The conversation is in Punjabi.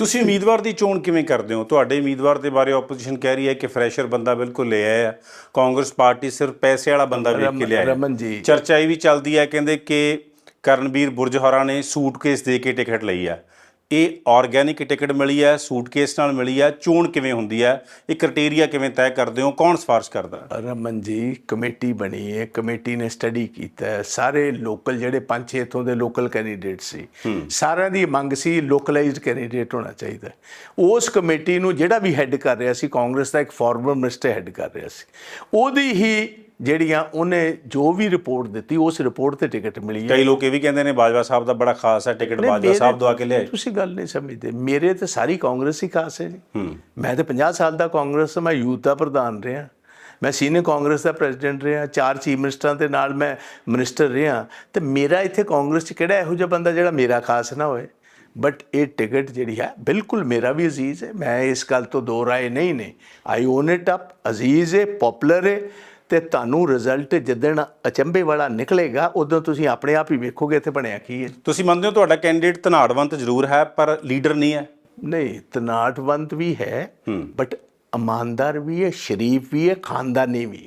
ਤੁਸੀਂ ਉਮੀਦਵਾਰ ਦੀ ਚੋਣ ਕਿਵੇਂ ਕਰਦੇ ਹੋ? ਤੁਹਾਡੇ ਉਮੀਦਵਾਰ ਦੇ ਬਾਰੇ ਆਪੋਜੀਸ਼ਨ ਕਹਿ ਰਹੀ ਹੈ ਕਿ ਫਰੈਸ਼ਰ ਬੰਦਾ ਬਿਲਕੁਲ ਲੈ ਆਇਆ ਕਾਂਗਰਸ ਪਾਰਟੀ ਸਿਰਫ ਪੈਸੇ ਵਾਲਾ ਬੰਦਾ ਵੇਖ ਕੇ ਲਿਆਇਆ ਰਮਨ ਜੀ। ਚਰਚਾ ਇਹ ਵੀ ਚੱਲਦੀ ਹੈ ਕਹਿੰਦੇ ਕਿ ਕਰਨਵੀਰ ਬੁਰਜਹਰਾ ਨੇ ਸੂਟਕੇਸ ਦੇ ਕੇ ਟਿਕਟ ਲਈ ਆ ਇਹ ਆਰਗੈਨਿਕ ਟਿਕਟ ਮਿਲੀ ਹੈ ਸੂਟਕੇਸ ਨਾਲ ਮਿਲੀ ਹੈ ਚੋਣ ਕਿਵੇਂ ਹੁੰਦੀ ਹੈ ਇਹ ਕ੍ਰਾਈਟੇਰੀਆ ਕਿਵੇਂ ਤੈਅ ਕਰਦੇ ਹੋ ਕੌਣ ਸਿਫਾਰਿਸ਼ ਕਰਦਾ ਰਮਨ ਜੀ ਕਮੇਟੀ ਬਣੀ ਹੈ ਕਮੇਟੀ ਨੇ ਸਟੱਡੀ ਕੀਤਾ। ਸਾਰੇ ਲੋਕਲ ਜਿਹੜੇ ਪੰਜ ਛੇ ਇੱਥੋਂ ਦੇ ਲੋਕਲ ਕੈਂਡੀਡੇਟ ਸੀ ਸਾਰਿਆਂ ਦੀ ਮੰਗ ਸੀ ਲੋਕਲਾਈਜ਼ਡ ਕੈਂਡੀਡੇਟ ਹੋਣਾ ਚਾਹੀਦਾ। ਉਸ ਕਮੇਟੀ ਨੂੰ ਜਿਹੜਾ ਵੀ ਹੈੱਡ ਕਰ ਰਿਹਾ ਸੀ ਕਾਂਗਰਸ ਦਾ ਇੱਕ ਫਾਰਮਰ ਮਿਨਿਸਟਰ ਹੈੱਡ ਕਰ ਰਿਹਾ ਸੀ ਉਹਦੀ ਹੀ ਜਿਹੜੀਆਂ ਉਹਨੇ ਜੋ ਵੀ ਰਿਪੋਰਟ ਦਿੱਤੀ ਉਸ ਰਿਪੋਰਟ ਤੇ ਟਿਕਟ ਮਿਲੀ ਹੈ। ਕਈ ਲੋਕ ਇਹ ਵੀ ਕਹਿੰਦੇ ਨੇ ਬਾਜਵਾ ਸਾਹਿਬ ਦਾ ਬੜਾ ਖਾਸ ਹੈ ਟਿਕਟ ਬਾਜਵਾ ਸਾਹਿਬ ਦਵਾ ਕੇ ਲਿਆਏ। ਤੁਸੀਂ ਗੱਲ ਨਹੀਂ ਸਮਝਦੇ। ਮੇਰੇ ਤੇ ਸਾਰੀ ਕਾਂਗਰਸ ਹੀ ਖਾਸ ਹੈ ਜੀ। ਮੈਂ ਤੇ 50 ਸਾਲ ਦਾ ਕਾਂਗਰਸ ਮੈਂ ਯੂਥ ਦਾ ਪ੍ਰਧਾਨ ਰਿਹਾ। ਮੈਂ ਸੀਨੀਅਰ ਕਾਂਗਰਸ ਦਾ ਪ੍ਰੈਜ਼ੀਡੈਂਟ ਰਿਹਾ ਚਾਰ ਚੀਫ ਮਿਨਿਸਟਰਾਂ ਦੇ ਨਾਲ ਮੈਂ ਮਿਨਿਸਟਰ ਰਿਹਾ। ਤੇ ਮੇਰਾ ਇੱਥੇ ਕਾਂਗਰਸ 'ਚ ਕਿਹੜਾ ਇਹੋ ਜਿਹਾ ਬੰਦਾ ਜਿਹੜਾ ਮੇਰਾ ਖਾਸ ਨਾ ਹੋਏ? ਬਟ ਇਹ ਟਿਕਟ ਜਿਹੜੀ ਹੈ ਬਿਲਕੁਲ ਮੇਰਾ ਵੀ ਅਜ਼ੀਜ਼ ਹੈ। ਮੈਂ ਇਸ ਗੱਲ ਤੋਂ ਦੋ ਰਾਏ ਨਹੀਂ ਨੇ। ਆਈ ਓਨ ਇਟ ਅਪ ਅਜ਼ੀਜ਼ ਹੈ ਪਪੂਲਰ ਹੈ। ਤੇ ਤੁਹਾਨੂੰ ਰਿਜ਼ਲਟ ਜਿੱਦਣ ਅਚੰਭੇ ਵਾਲਾ ਨਿਕਲੇਗਾ ਉਦੋਂ ਤੁਸੀਂ ਆਪਣੇ ਆਪ ਹੀ ਵੇਖੋਗੇ ਇੱਥੇ ਬਣਿਆ ਕੀ ਹੈ। ਤੁਸੀਂ ਮੰਨਦੇ ਹੋ ਤੁਹਾਡਾ ਕੈਂਡੀਡੇਟ ਧਨਾੜਵੰਤ ਜ਼ਰੂਰ ਹੈ ਪਰ ਲੀਡਰ ਨਹੀਂ ਹੈ? ਨਹੀਂ ਤਨਾਟਵੰਤ ਵੀ ਹੈ ਬਟ ਇਮਾਨਦਾਰ ਵੀ ਹੈ ਸ਼ਰੀਫ ਵੀ ਹੈ ਖਾਨਦਾਨੀ ਵੀ